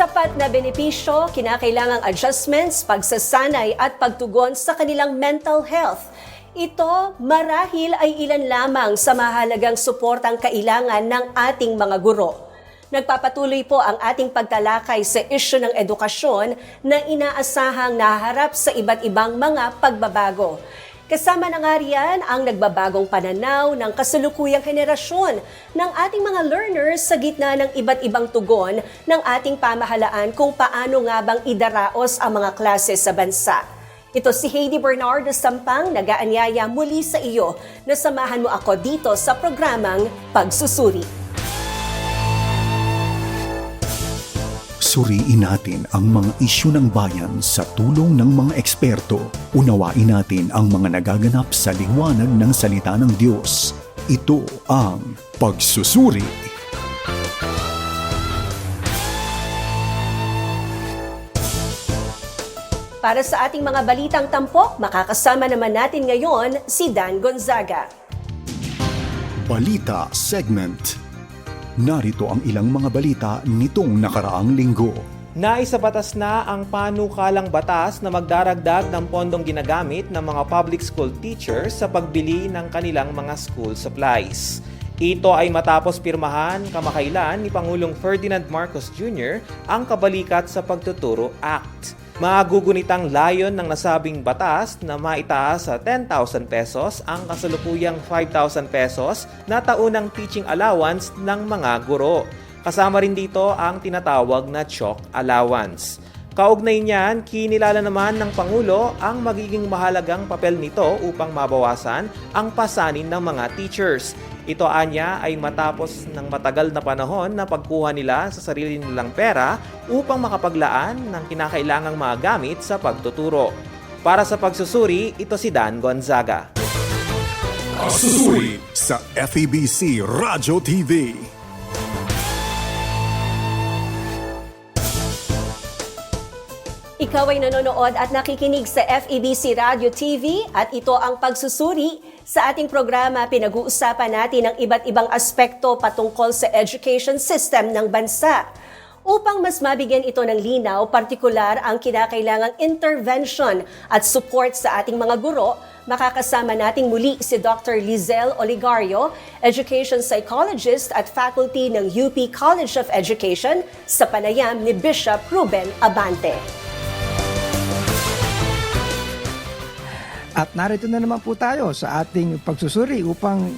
sapat na benepisyo, kinakailangang adjustments, pagsasanay at pagtugon sa kanilang mental health. Ito marahil ay ilan lamang sa mahalagang suportang kailangan ng ating mga guro. Nagpapatuloy po ang ating pagtalakay sa isyu ng edukasyon na inaasahang naharap sa iba't ibang mga pagbabago. Kasama na nga riyan ang nagbabagong pananaw ng kasalukuyang henerasyon ng ating mga learners sa gitna ng iba't ibang tugon ng ating pamahalaan kung paano nga bang idaraos ang mga klase sa bansa. Ito si Heidi Bernardo Sampang, nagaanyaya muli sa iyo na samahan mo ako dito sa programang Pagsusuri. Suriin natin ang mga isyu ng bayan sa tulong ng mga eksperto. Unawain natin ang mga nagaganap sa liwanag ng salita ng Diyos. Ito ang pagsusuri. Para sa ating mga balitang tampok, makakasama naman natin ngayon si Dan Gonzaga. Balita Segment Narito ang ilang mga balita nitong nakaraang linggo. Naisabatas na ang panukalang batas na magdaragdag ng pondong ginagamit ng mga public school teachers sa pagbili ng kanilang mga school supplies. Ito ay matapos pirmahan kamakailan ni Pangulong Ferdinand Marcos Jr. ang Kabalikat sa Pagtuturo Act. Magugunitang layon ng nasabing batas na maitaas sa 10,000 pesos ang kasalukuyang 5,000 pesos na taunang teaching allowance ng mga guro. Kasama rin dito ang tinatawag na chalk allowance. Kaugnay niyan, kinilala naman ng Pangulo ang magiging mahalagang papel nito upang mabawasan ang pasanin ng mga teachers. Ito anya ay matapos ng matagal na panahon na pagkuha nila sa sarili nilang pera upang makapaglaan ng kinakailangang mga gamit sa pagtuturo. Para sa pagsusuri, ito si Dan Gonzaga. Pagsusuri sa FEBC Radyo TV. Ikaw ay nanonood at nakikinig sa FEBC Radio TV at ito ang pagsusuri. Sa ating programa, pinag-uusapan natin ang iba't ibang aspekto patungkol sa education system ng bansa. Upang mas mabigyan ito ng linaw, partikular ang kinakailangang intervention at support sa ating mga guro, makakasama nating muli si Dr. Lizelle Oligario, Education Psychologist at Faculty ng UP College of Education sa panayam ni Bishop Ruben Abante. At narito na naman po tayo sa ating pagsusuri upang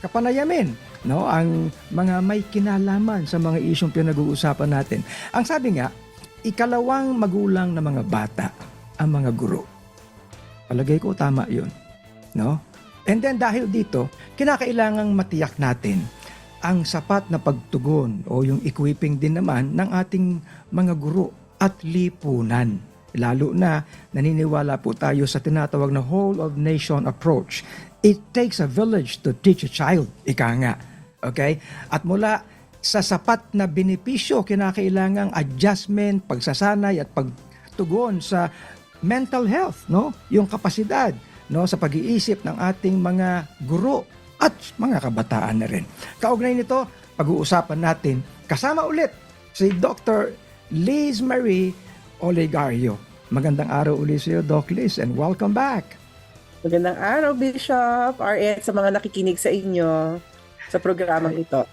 kapanayamin no ang mga may kinalaman sa mga isyong pinag-uusapan natin. Ang sabi nga, ikalawang magulang na mga bata ang mga guro. Palagay ko tama 'yun, no? And then dahil dito, kinakailangang matiyak natin ang sapat na pagtugon o yung equipping din naman ng ating mga guro at lipunan. Lalo na naniniwala po tayo sa tinatawag na whole of nation approach. It takes a village to teach a child, ika nga. Okay? At mula sa sapat na benepisyo, kinakailangang adjustment, pagsasanay at pagtugon sa mental health, no? Yung kapasidad, no, sa pag-iisip ng ating mga guro at mga kabataan na rin. Kaugnay nito, pag-uusapan natin kasama ulit si Dr. Liz Marie Olegario. Magandang araw ulit sa iyo, Doc Liz, and welcome back. Magandang araw, Bishop, RN, sa mga nakikinig sa inyo sa programang ito.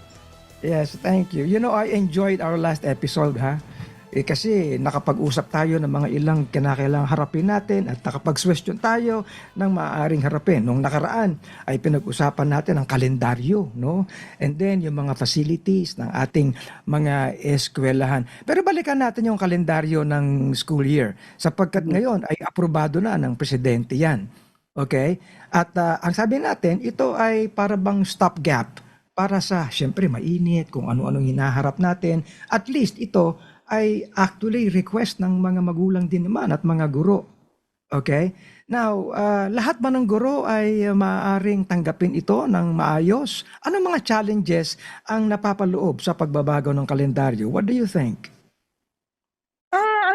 Yes, thank you. You know, I enjoyed our last episode, ha? Eh, kasi nakapag-usap tayo ng mga ilang kinakailangang harapin natin at nakapag-question tayo ng maaaring harapin. Nung nakaraan ay pinag-usapan natin ang kalendaryo, no? And then yung mga facilities ng ating mga eskwelahan. Pero balikan natin yung kalendaryo ng school year sapagkat ngayon ay aprobado na ng presidente yan. Okay? At ah, ang sabi natin, ito ay para bang stopgap para sa, syempre, mainit, kung ano-anong hinaharap natin. At least ito ay actually request ng mga magulang din naman at mga guro. Okay? Now, ah, lahat ba ng guro ay uh, maaaring tanggapin ito ng maayos? Anong mga challenges ang napapaloob sa pagbabago ng kalendaryo? What do you think?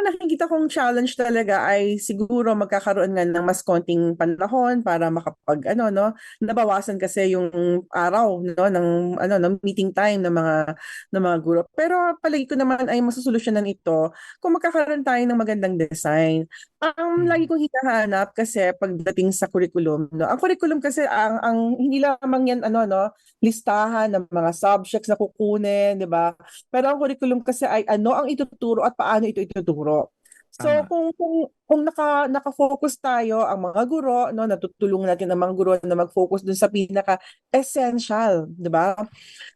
Nakikita kong challenge talaga ay siguro magkakaroon nga ng mas konting panahon para makapag ano no, nabawasan kasi yung araw no ng ano ng meeting time ng mga ng mga guro. Pero palagi ko naman ay masusolusyonan ito kung magkakaroon tayo ng magandang design. Ang lagi kong hinahanap kasi pagdating sa curriculum no. Ang curriculum kasi ang ang hindi lamang yan ano no, listahan ng mga subjects na kukunin, 'di ba? Pero ang curriculum kasi ay ano ang ituturo at paano ito ituturo. So Tama. kung kung kung naka naka-focus tayo ang mga guro no natutulungan natin ang mga guro na mag-focus dun sa pinaka essential, 'di ba?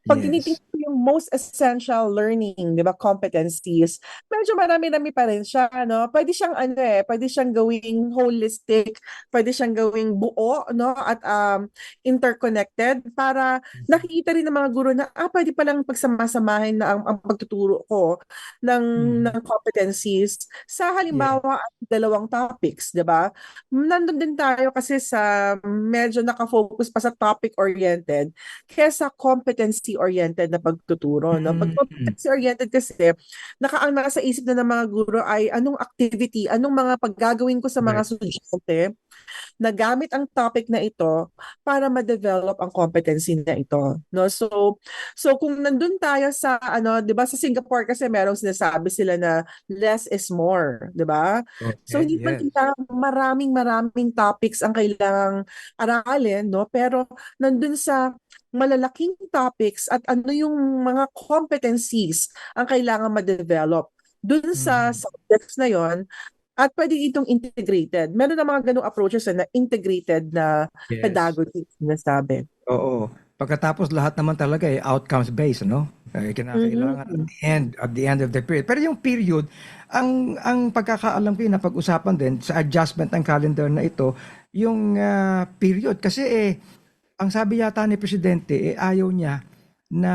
Pag Yes. tinitingnan yung most essential learning, 'di ba, competencies, medyo marami-rami pa rin siya, no? Pwede siyang ano eh, pwede siyang gawing holistic, pwede siyang gawing buo, no? At um, interconnected para nakikita rin ng mga guro na ah, pwede palang pagsamasamahin na ang, ang pagtuturo ko ng Mm. ng competencies sa halimbawa ang dalawang topics, 'di ba? Nandun din tayo kasi sa medyo naka-focus pa sa topic oriented kaysa competency oriented na pagtuturo, no? Pag Mm. competency oriented kasi naka ang nasa isip na ng mga guro ay anong activity, anong mga paggagawin ko sa mga estudyante na gamit ang topic na ito para ma-develop ang competency na ito, no? So so kung nandun tayo sa ano, 'di ba sa Singapore kasi merong sinasabi sila na less is more, 'di ba? So hindi man yes. kailangan maraming maraming topics ang kailangang aralin, no? Pero nandun sa malalaking topics at ano yung mga competencies ang kailangan ma-develop dun sa Mm. subjects na yon at pwede itong integrated. Meron na mga ganong approaches na integrated na Yes. pedagogy sinasabi. Oo. Pagkatapos lahat naman talaga ay outcomes based, no? Eh, kinakailangan at the end at the end of the period. Pero yung period, ang ang pagkakaalam ko yun na pag-usapan din sa adjustment ng calendar na ito, yung ah, period kasi eh ang sabi yata ni presidente eh ayaw niya na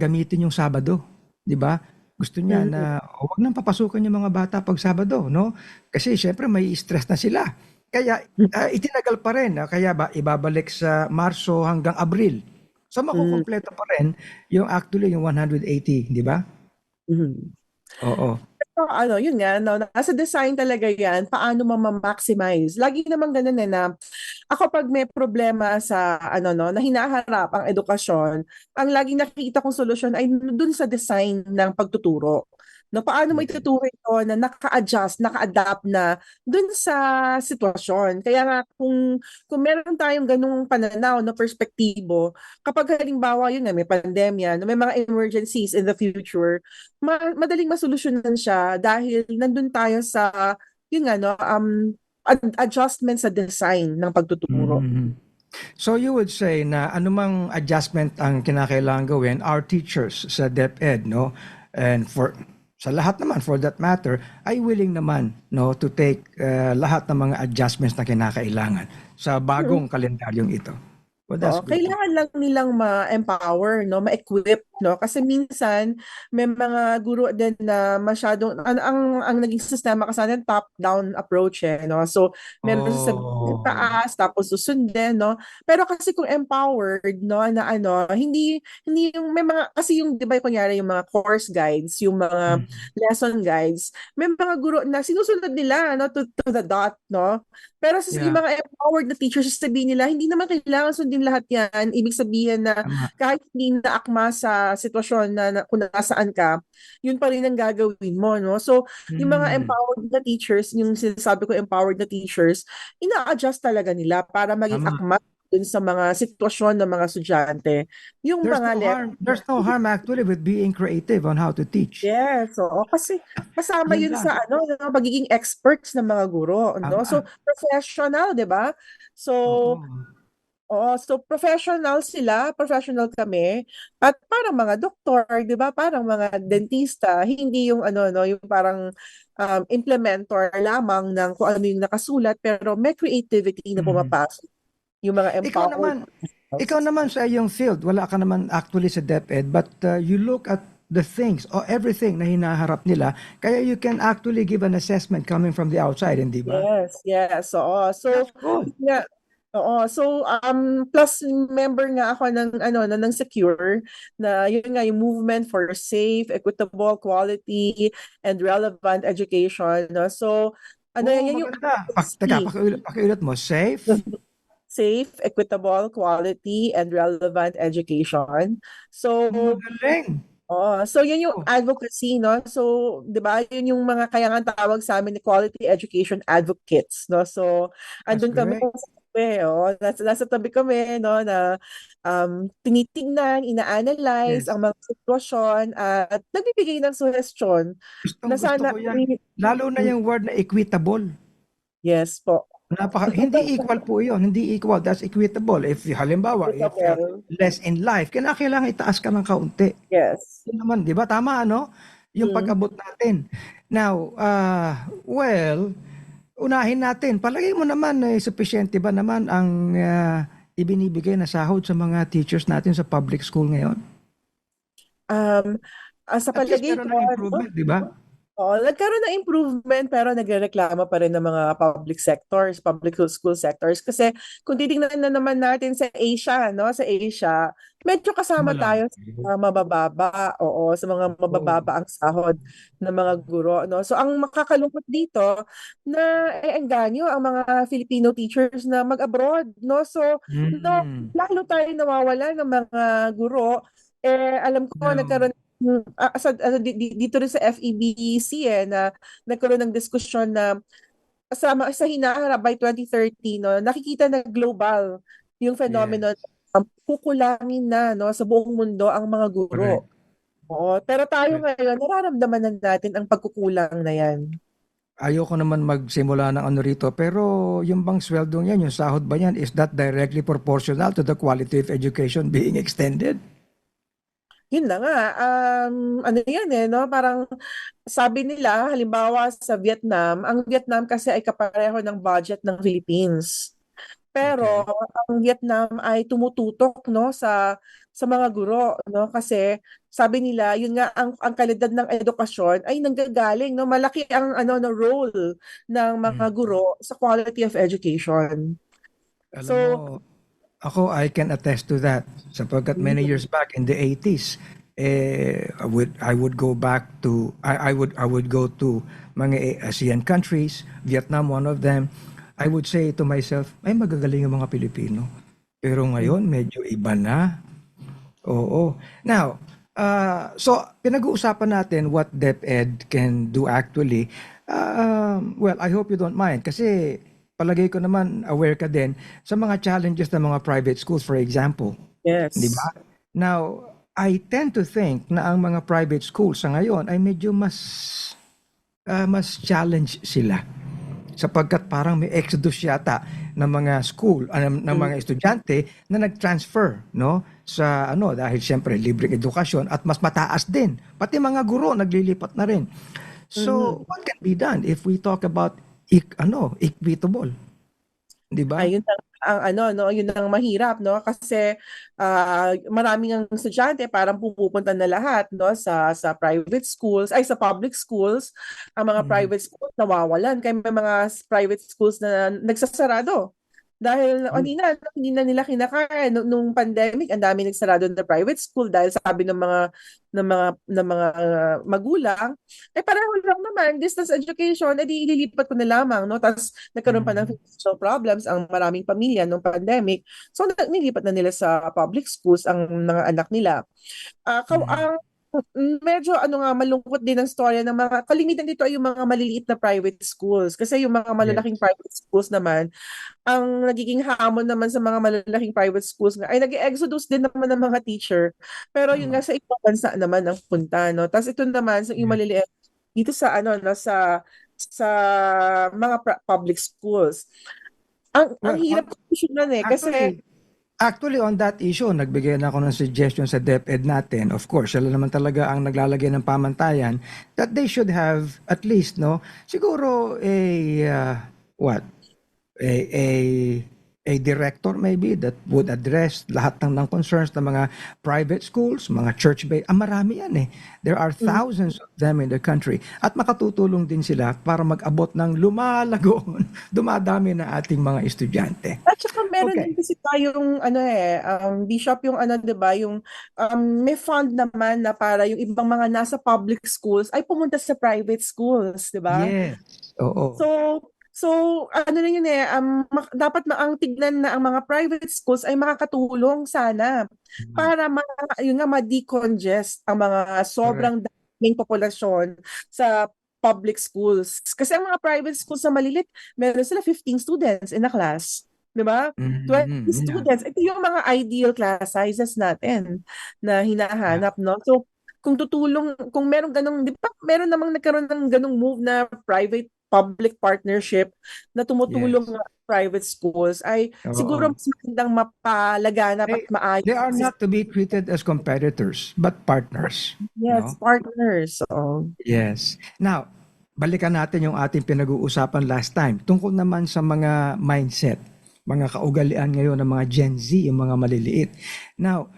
gamitin yung Sabado, 'di ba? Gusto niya na "Oh, wag nang papasukan yung mga bata pag Sabado, no? Kasi syempre may stress na sila. Kaya ah, itinagal pa rin, ah, kaya ba ibabalik sa Marso hanggang Abril. So makukumpleto pa rin yung actually yung 180, di ba? Mhm. Oo. So, ano, yun nga, no, nasa design talaga yan, paano ma-maximize. Lagi naman ganun eh na, ako pag may problema sa, ano, no, na hinaharap ang edukasyon, ang laging nakikita kong solusyon ay dun sa design ng pagtuturo. No, paano mo ituturo ito na naka-adjust, naka-adapt na dun sa sitwasyon. Kaya nga, kung, kung meron tayong ganung pananaw na perspektibo, kapag halimbawa yun nga, may pandemya, no, may mga emergencies in the future, ma- madaling masolusyonan siya dahil nandun tayo sa yun nga no um ad- adjustment sa design ng pagtuturo. Mhm. So you would say na anumang adjustment ang kinakailangan gawin, our teachers sa DepEd, no? And for sa lahat naman for that matter ay willing naman no to take uh, lahat ng mga adjustments na kinakailangan sa bagong kalendaryong ito. Well, that's Oo, good. kailangan lang nilang ma-empower, no, ma-equip, no, kasi minsan may mga guro din na masyadong ang ang, ang naging sistema kasi natin top-down approach eh, no. So meron sa Oh. taas tapos susundin, no. Pero kasi kung empowered, no, na ano, hindi hindi yung may mga kasi yung 'di ba kunyari yung mga course guides, yung mga Mm. lesson guides, may mga guro na sinusunod nila no to, to the dot, no. Pero sa Yeah. yung mga empowered na teachers sabihin nila, hindi naman kailangan sundin lahat 'yan. Ibig sabihin na kahit hindi naakma sa sitwasyon na, na kung nasaan ka, yun pa rin ang gagawin mo, no? So, yung mga Mm. empowered na teachers, yung sinasabi ko empowered na teachers, ina-adjust talaga nila para maging Tama. akma dun sa mga sitwasyon ng mga estudyante. Yung There's mga no le- harm, there's no harm actually with being creative on how to teach. Yes, oo. Kasi kasama Yun lang. sa ano, no, pagiging experts ng mga guro, no? Tama. So, professional, 'di ba? So. Oo, so professional sila, professional kami. At parang mga doktor, 'di ba? Parang mga dentista, hindi yung ano no, yung parang um, implementor lamang ng kung ano yung nakasulat pero may creativity na Mhm. pumapasok. Yung mga Ikaw empowered. naman, ikaw naman sa iyong field, wala ka naman actually sa DepEd, but uh, you look at the things or everything na hinaharap nila, kaya you can actually give an assessment coming from the outside, hindi ba? Yes, yes. Oo. So, yeah, Oo, so um plus member nga ako ng ano na ng Secure na yun nga yung movement for safe, equitable, quality and relevant education, no. So ano Oo, yan yung teka, pakiulit mo. Safe? safe, equitable, quality and relevant education. So Magaling. Oo. So, yun yung Oh. advocacy, no? So, di ba, yun yung mga kaya nga tawag sa amin ni quality education advocates, no? So, andun kami sa tabi, oh. Nasa, nasa tabi kami, no, na um, tinitingnan, ina-analyze Yes. ang mga sitwasyon at nagbibigay ng suggestion Gustong na gusto sana, ko yan. Lalo na yung word na equitable. yes po. Napaka, hindi equal po yun. Hindi equal. That's equitable. If halimbawa, if you're less in life, kailangan itaas ka ng kaunti. Yes. Yun naman, di ba? Tama, ano? Yung Mm. pag-abot natin. Now, ah, well, unahin natin. Palagay mo naman, eh, sufficiente ba naman ang ah, ibinibigay na sahod sa mga teachers natin sa public school ngayon? Um, ah, sa palagay ko, improvement, di ba? Oo, nagkaroon ng improvement pero nagrereklamo pa rin ng mga public sectors, public school sectors. Kasi kung titingnan na naman natin sa Asia, no, sa Asia, medyo kasama Malaki. tayo sa mga mabababa, oo, sa mga mabababa ang sahod ng mga guro, no. So ang makakalungkot dito na eengganyo ang mga Filipino teachers na mag-abroad, no. So no, Mm. lalo tayo nawawala ng mga guro. Eh, alam ko No. nagkaroon ah, sa, di- dito rin sa FEBC eh, na nagkaroon ng diskusyon na sa, sa hinaharap by 2030, no, nakikita na global yung phenomenon um, kukulangin na no, sa buong mundo ang mga guro. Oo, pero tayo ngayon, nararamdaman na natin ang pagkukulang na yan. Ayoko naman magsimula ng ano rito, pero yung bang sweldong yan, yung sahod ba yan, is that directly proportional to the quality of education being extended? Yun na nga, um, ano yan eh, no? Parang sabi nila, halimbawa sa Vietnam, ang Vietnam kasi ay kapareho ng budget ng Philippines. Pero ang Vietnam ay tumututok no sa sa mga guro no kasi sabi nila yun nga ang ang kalidad ng edukasyon ay nanggagaling no malaki ang ano no role ng mga guro sa quality of education. Alam So- mo, ako, I can attest to that. Sapagkat many years back in the 80s, eh, I would I would go back to I, I would I would go to mga ASEAN countries, Vietnam one of them. I would say to myself, ay magagaling yung mga Pilipino. Pero ngayon medyo iba na. Oo. Now, uh, so pinag-uusapan natin what DepEd can do actually. Um, well, I hope you don't mind kasi palagay ko naman aware ka din sa mga challenges ng mga private schools for example. Yes. Di ba? Now, I tend to think na ang mga private schools sa ngayon ay medyo mas ah, mas challenge sila sapagkat parang may exodus yata ng mga school ah, ng, ng mga estudyante na nag-transfer no sa ano dahil siyempre libreng edukasyon at mas mataas din pati mga guro naglilipat na rin so what can be done if we talk about ik, ano equitable. Di ba? Ayun ang, ang ano no, yun ang mahirap no? Kasi ah, maraming ang estudyante parang pupunta na lahat no? Sa sa private schools ay sa public schools. Ang mga Mm. private schools nawawalan. Kaya may mga private schools na nagsasarado dahil Mm. hindi na hindi na nila kinakaya nung, nung pandemic ang dami nagsarado na private school dahil sabi ng mga ng mga ng mga ah, magulang eh pareho lang naman distance education edi ililipat ko na lamang no tapos nagkaroon pa ng Mm. financial problems ang maraming pamilya nung pandemic. So nilipat na nila sa public schools ang mga anak nila. Ah, kaw- Mhm. ang medyo ano nga malungkot din ang storya ng mga kalimitan dito ay yung mga maliliit na private schools kasi yung mga malalaking private schools naman ang nagiging hamon naman sa mga malalaking private schools nga ay nag-exodus din naman ng mga teacher. Pero yun nga sa ibang bansa naman ang punta no. Tapos ito naman sa yung Yeah. maliliit dito sa ano no sa sa mga public schools. Ang ang Well, hirap solusyonan eh kasi actually on that issue, nagbigay na ako ng suggestion sa DepEd natin. Of course, sila naman talaga ang naglalagay ng pamantayan that they should have at least, no, siguro a, uh, what, a, a a director maybe that would address lahat ng, ng concerns ng mga private schools, mga church-based. Ah, marami yan eh. There are thousands of them in the country. At makatutulong din sila para mag-abot ng lumalago, dumadami na ating mga estudyante. At saka meron Okay. din kasi tayong ano eh, um, bishop yung ano 'di ba, yung um, may fund naman na para yung ibang mga nasa public schools ay pumunta sa private schools, 'di ba? Yes. Oo. So so ano na yun eh, um, dapat ang tignan na ang mga private schools ay makakatulong sana para ma yun nga ma-decongest ang mga sobrang daming populasyon sa public schools. Kasi ang mga private schools na malilit, meron sila 15 students in a class. 'Di ba? 20 Mhm. Yeah. students. Ito yung mga ideal class sizes natin na hinahanap, no? So, kung tutulong, kung meron ganong, di ba, meron namang nagkaroon ng ganong move na private public partnership na tumutulong Yes. private schools ay Oo. siguro mas magandang mapalaganap They- at maayos. They are not to be treated as competitors, but partners. Yes, no? partners. So, Yes. Now, balikan natin yung ating pinag-uusapan last time tungkol naman sa mga mindset, mga kaugalian ngayon ng mga Gen Z, yung mga maliliit. Now,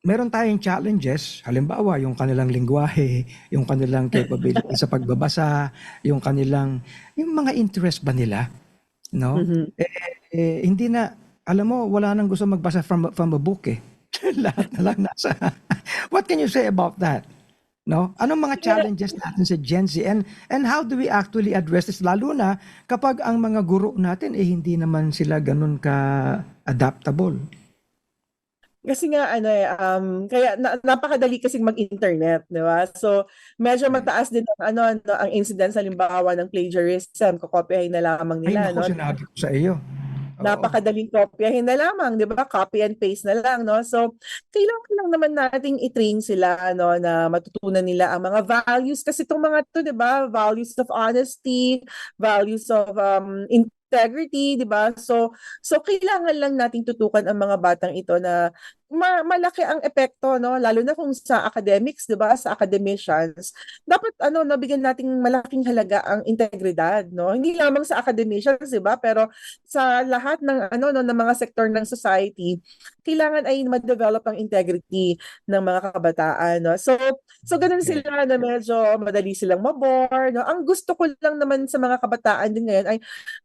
meron tayong challenges, halimbawa yung kanilang lingwahe, yung kanilang capability sa pagbabasa, yung kanilang, yung mga interest ba nila, no? mhm. eh, hindi na, alam mo, wala nang gusto magbasa from, from a book eh. Lahat na lang nasa. What can you say about that? No? Anong mga challenges natin sa Gen Z and and how do we actually address this lalo na kapag ang mga guro natin eh hindi naman sila ganun ka adaptable. Kasi nga ano eh um kaya na, napakadali kasing mag-internet, 'di ba? So medyo mataas din ang ano, ano ang incidence halimbawa ng plagiarism, kokopyahin na lamang Ay nila, naku, no? sinabi ko sa iyo. Oo. Napakadaling kopyahin na lamang, 'di ba? Copy and paste na lang, no? So kailangan lang naman nating i-train sila ano na matutunan nila ang mga values kasi itong mga 'to, 'di ba? Values of honesty, values of um integrity, 'di ba? So so kailangan lang nating tutukan ang mga batang ito na ma- malaki ang epekto no? Lalo na kung sa academics 'di ba? Sa academicians. Dapat ano nabigyan nating malaking halaga ang integridad no? Hindi lamang sa academicians 'di ba? Pero sa lahat ng ano no ng mga sektor ng society kailangan ay ma-develop ang integrity ng mga kabataan no? So so ganun sila na medyo madali silang mabore no? Ang gusto ko lang naman sa mga kabataan din ngayon ay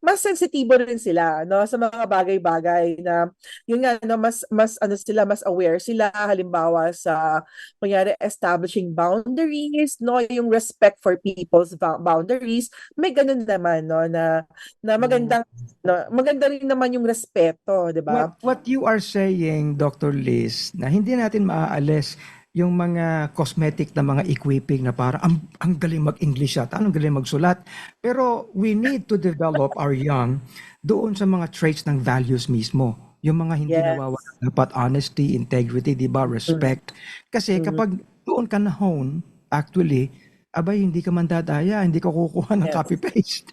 mas sensitibo rin sila no? Sa mga bagay-bagay na yun nga no? Mas mas ano sila mas aware sila halimbawa sa kunyari establishing boundaries no yung respect for people's boundaries may ganun naman no na na magandang no, maganda rin naman yung respeto di ba What what you are saying Dr. Liz na hindi natin maaalis yung mga cosmetic na mga equipping na para ang, ang galing mag-English at ang galing magsulat. Pero we need to develop our young doon sa mga traits ng values mismo. Yung mga hindi Yes. nawawala. Dapat honesty, integrity, di ba? Respect. Kasi kapag doon ka na-hone, actually, abay, hindi ka mandadaya, hindi ka kukuha ng Yes. copy-paste.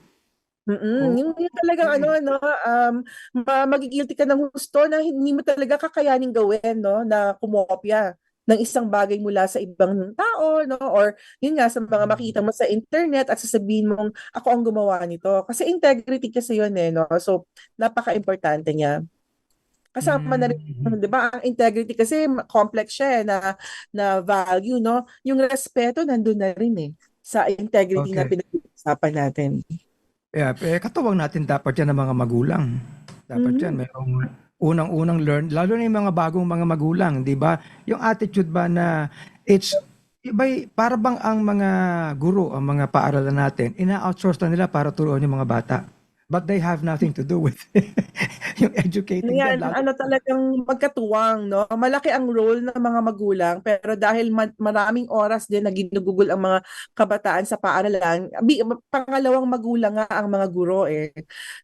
Mm, Oo. yung, yung talagang ano no um ma- magigilty ka ng gusto na hindi mo talaga kakayaning gawin no na kumopya ng isang bagay mula sa ibang tao no or yun nga sa mga makita mo sa internet at sasabihin mong ako ang gumawa nito kasi integrity kasi yun eh no so napaka-importante niya kasama na rin Mm. 'di ba ang integrity kasi complex siya eh, na na value no yung respeto nandun na rin eh sa integrity na Okay. pinag-uusapan natin Yeah, eh, katuwang natin dapat yan ng mga magulang. Dapat yan, merong unang-unang learn, lalo na yung mga bagong mga magulang, di ba? Yung attitude ba na it's, iba, para bang ang mga guro, ang mga paaralan natin, ina-outsource na nila para turuan yung mga bata. But they have nothing to do with yung educating Yan, them. Ano talagang magkatuwang, no? Malaki ang role ng mga magulang, pero dahil ma- maraming oras din na ginugugol ang mga kabataan sa paaralan, pangalawang magulang nga ang mga guro eh.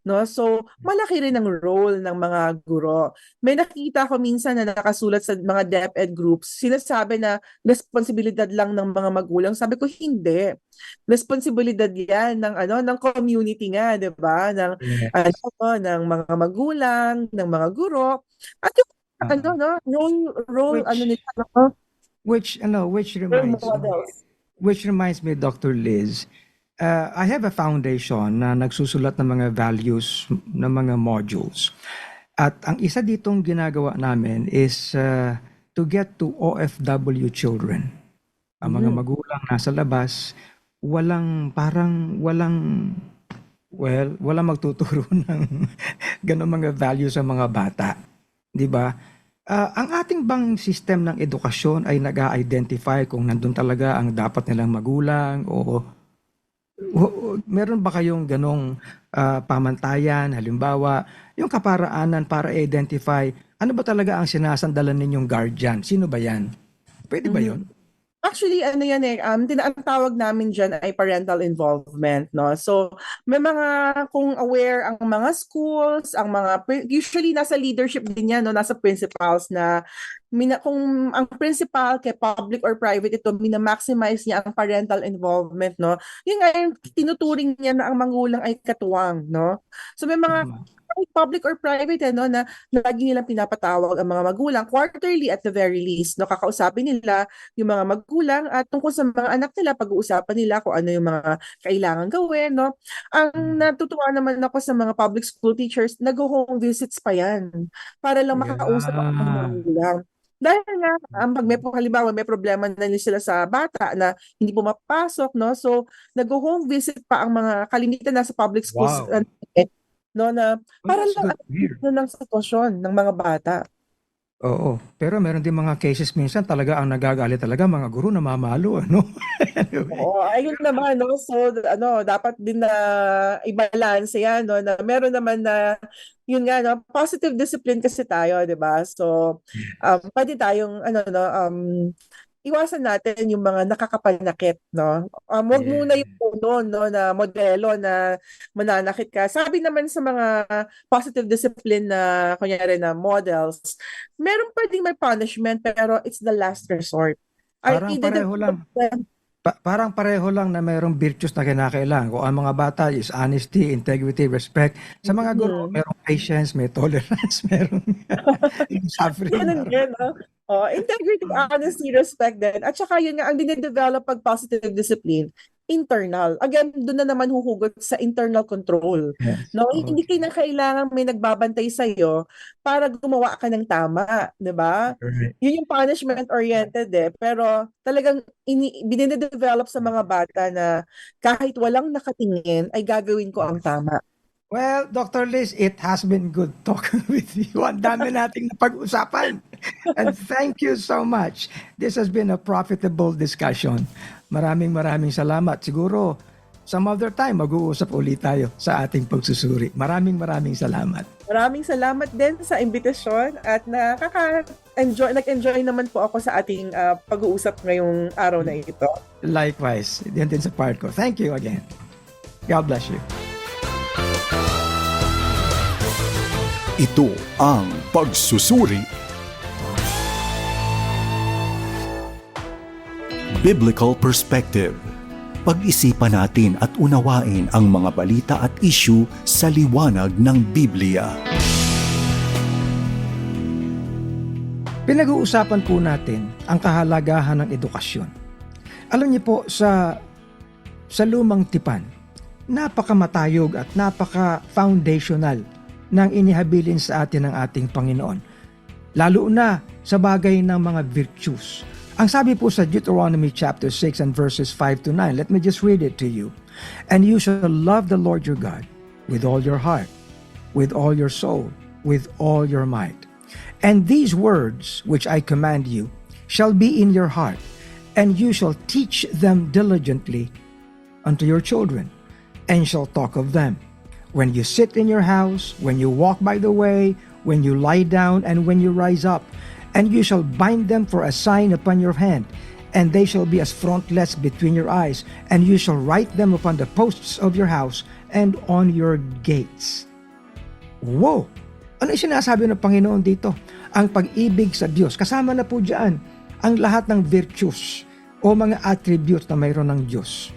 No? So, malaki rin ang role ng mga guro. May nakita ko minsan na nakasulat sa mga DepEd groups, sinasabi na responsibilidad lang ng mga magulang. Sabi ko, hindi. Responsibilidad yan ng ano ng community nga, 'di ba? Ng Yeah. ano ng mga magulang, ng mga guro, at yung Ah. ano no, role role Which- ano nila no, Which, ano, which reminds me. Which reminds me, Dr. Liz, uh, I have a foundation na nagsusulat ng mga values ng mga modules. At ang isa ditong ginagawa namin is uh, to get to OFW children. Ang mga Mhm. magulang nasa labas, walang parang walang well, walang magtuturo ng ganun mga value sa mga bata. 'Di ba? Ah, ang ating bang system ng edukasyon ay nag-identify kung nandun talaga ang dapat nilang magulang o, o, o- meron ba kayong ganong ah, pamantayan, halimbawa, yung kaparaanan para identify ano ba talaga ang sinasandalan ninyong guardian? Sino ba yan? Pwede ba Mhm. yun? Actually, ano yan eh, um, tina- ang tawag namin dyan ay parental involvement, no? So, may mga, kung aware ang mga schools, ang mga, usually nasa leadership din yan, no? Nasa principals na, mina, kung ang principal kay public or private ito, minamaximize niya ang parental involvement, no? Yun nga yung tinuturing niya na ang mangulang ay katuwang, no? So, may mga Tama. Kahit public or private eh, no, na lagi nilang pinapatawag ang mga magulang quarterly at the very least no kakausapin nila yung mga magulang at tungkol sa mga anak nila pag-uusapan nila kung ano yung mga kailangan gawin no ang natutuwa naman ako sa mga public school teachers nag-home visits pa yan para lang makakausap ang mga Yeah. magulang dahil nga, ang pag may, halimbawa, may problema na nila sila sa bata na hindi pumapasok, no? So, nag-home visit pa ang mga kalimitan na sa public schools, Wow. No? Na Well, para that's lang good ano ng sitwasyon ng mga bata. Oo. Pero meron din mga cases minsan talaga ang nagagalit talaga mga guro na mamalo, ano? Anyway. Oo, ayun naman, no? So, ano, dapat din na i-balance yan, no? Na meron naman na, yun nga, no? Positive discipline kasi tayo, di ba? So, um, pwede tayong, ano, no? Um, iwasan natin yung mga nakakapanakit, no? Um, wag Yeah. muna yung uno, no, na modelo na mananakit ka. Sabi naman sa mga positive discipline na, kunyari na models, meron pwedeng may punishment, pero it's the last resort. Parang either pareho lang. Pa- parang pareho lang na mayroong virtues na kinakailangan. Kung ang mga bata is honesty, integrity, respect. Sa mga guro, Mhm. merong patience, may tolerance, merong suffering. Ganun no? Oh, integrity, honesty, respect din. At saka yun nga, ang dinidevelop pag positive discipline, internal. Again, doon na naman huhugot sa internal control. Yes. No, Okay. hindi kayo na kailangan may nagbabantay sa iyo para gumawa ka ng tama, 'di ba? Correct. Yun yung punishment oriented eh, pero talagang ini binidevelop sa mga bata na kahit walang nakatingin ay gagawin ko ang tama. Well, Dr. Liz, it has been good talking with you. Ang dami nating napag-usapan. And thank you so much. This has been a profitable discussion. Maraming maraming salamat. Siguro, some other time, mag-uusap ulit tayo sa ating pagsusuri. Maraming maraming salamat. Maraming salamat din sa imbitasyon at nakaka-enjoy, nag-enjoy naman po ako sa ating ah, pag-uusap ngayong araw na ito. Likewise, yan din sa part ko. Thank you again. God bless you. Ito ang pagsusuri. Biblical Perspective Pag-isipan natin at unawain ang mga balita at issue sa liwanag ng Biblia. Pinag-uusapan po natin ang kahalagahan ng edukasyon. Alam niyo po, sa, sa lumang tipan, napakamatayog at napaka-foundational ng inihabilin sa atin ng ating Panginoon. Lalo na sa bagay ng mga virtues. Ang sabi po sa Deuteronomy chapter 6 and verses 5 to 9, let me just read it to you. And you shall love the Lord your God with all your heart, with all your soul, with all your might. And these words which I command you shall be in your heart, and you shall teach them diligently unto your children, and shall talk of them when you sit in your house, when you walk by the way, when you lie down, and when you rise up. And you shall bind them for a sign upon your hand, and they shall be as frontlets between your eyes, and you shall write them upon the posts of your house and on your gates. Wow! Ano yung sinasabi ng Panginoon dito? Ang pag-ibig sa Diyos. Kasama na po dyan ang lahat ng virtues o mga attributes na mayroon ng Diyos.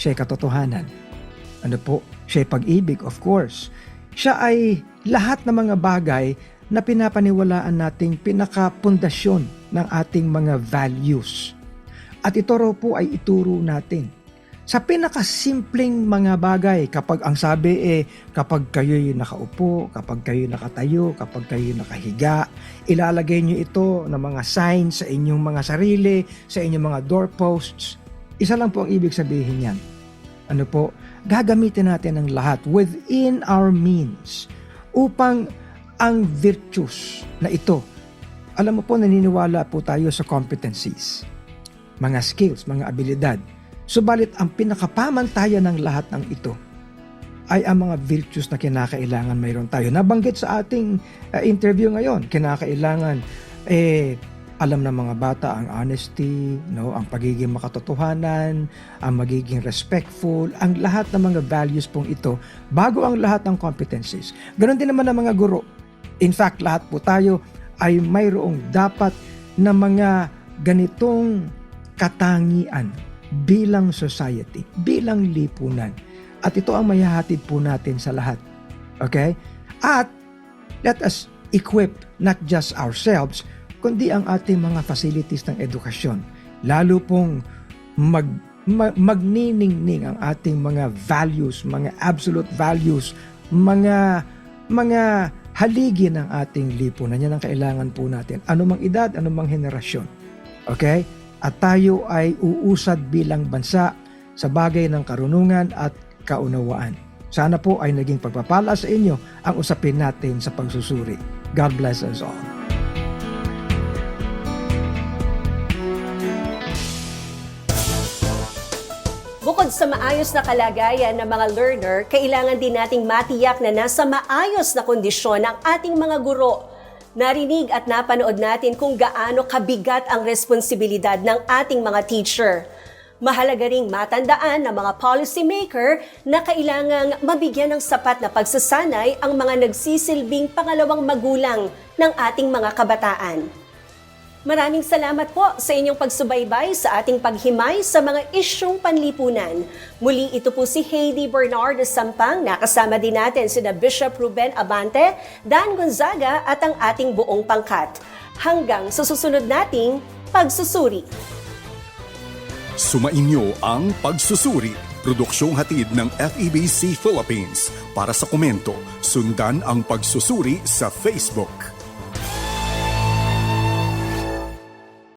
Siya ay katotohanan. Ano po? Siya ay pag-ibig, of course. Siya ay lahat ng mga bagay na pinapaniwalaan nating pinakapundasyon ng ating mga values. At ito raw po ay ituro natin sa pinakasimpleng mga bagay kapag ang sabi eh kapag kayo'y nakaupo, kapag kayo'y nakatayo, kapag kayo'y nakahiga, ilalagay nyo ito ng mga signs sa inyong mga sarili, sa inyong mga doorposts. Isa lang po ang ibig sabihin yan. Ano po? Gagamitin natin ang lahat within our means upang ang virtues na ito, alam mo po naniniwala po tayo sa competencies, mga skills, mga abilidad. Subalit ang pinakapamantayan ng lahat ng ito ay ang mga virtues na kinakailangan mayroon tayo. Nabanggit sa ating uh, interview ngayon, kinakailangan eh alam ng mga bata ang honesty, no, ang pagiging makatotohanan, ang magiging respectful, ang lahat ng mga values pong ito bago ang lahat ng competencies. Ganon din naman ang mga guro. In fact, lahat po tayo ay mayroong dapat na mga ganitong katangian bilang society, bilang lipunan. At ito ang mayahatid po natin sa lahat. Okay? At let us equip not just ourselves, kundi ang ating mga facilities ng edukasyon. Lalo pong mag, ma- magniningning ang ating mga values, mga absolute values, mga mga haligi ng ating lipunan. Yan ang kailangan po natin. Anumang edad, anumang henerasyon. Okay? At tayo ay uusad bilang bansa sa bagay ng karunungan at kaunawaan. Sana po ay naging pagpapala sa inyo ang usapin natin sa pagsusuri. God bless us all. Bukod sa maayos na kalagayan ng mga learner, kailangan din nating matiyak na nasa maayos na kondisyon ang ating mga guro. Narinig at napanood natin kung gaano kabigat ang responsibilidad ng ating mga teacher. Mahalaga ring matandaan ng mga policymaker na kailangang mabigyan ng sapat na pagsasanay ang mga nagsisilbing pangalawang magulang ng ating mga kabataan. Maraming salamat po sa inyong pagsubaybay sa ating paghimay sa mga isyong panlipunan. Muli ito po si Heidi Bernard Sampang, nakasama din natin sina Bishop Ruben Abante, Dan Gonzaga at ang ating buong pangkat. Hanggang sa susunod nating pagsusuri. Sumainyo ang Pagsusuri, produksyong hatid ng FEBC Philippines. Para sa komento, sundan ang Pagsusuri sa Facebook.